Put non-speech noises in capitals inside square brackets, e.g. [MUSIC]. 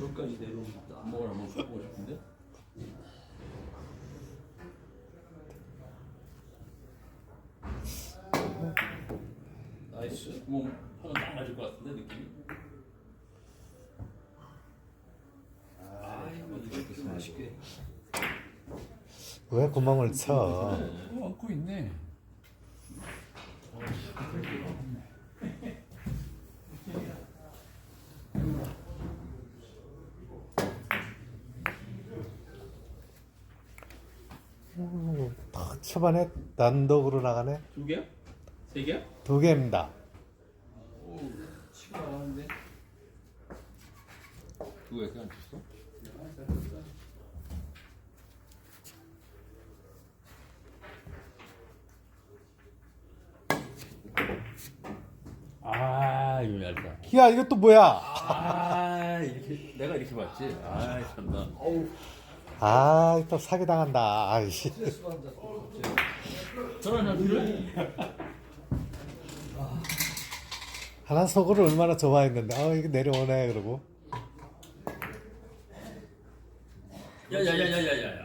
여기까지 내려옵니다. 먹을 한번 보고 싶은데. 나이스. 뭐 형은 딱 맞을 것 같은데 느낌이. 아이고 이렇게 맛있게. 왜 구멍을 쳐? 어, 안고 있네. 음, 탁 초반에 단독으로 나가네. 두 개야? 세 개야? 두 개입니다. 오, 치고 나가는데. 두 개밖에 안 쳤어? 아, 이거 얇다. 야, 이거 또 뭐야? 아, 이렇게 내가 이렇게 봤지. 아, 참나. 어우 아, 또 사기 당한다. 아이씨. [LAUGHS] 하나 속으로 얼마나 좋아했는데, 어, 이게 내려오네, 그러고. 야야야야야야.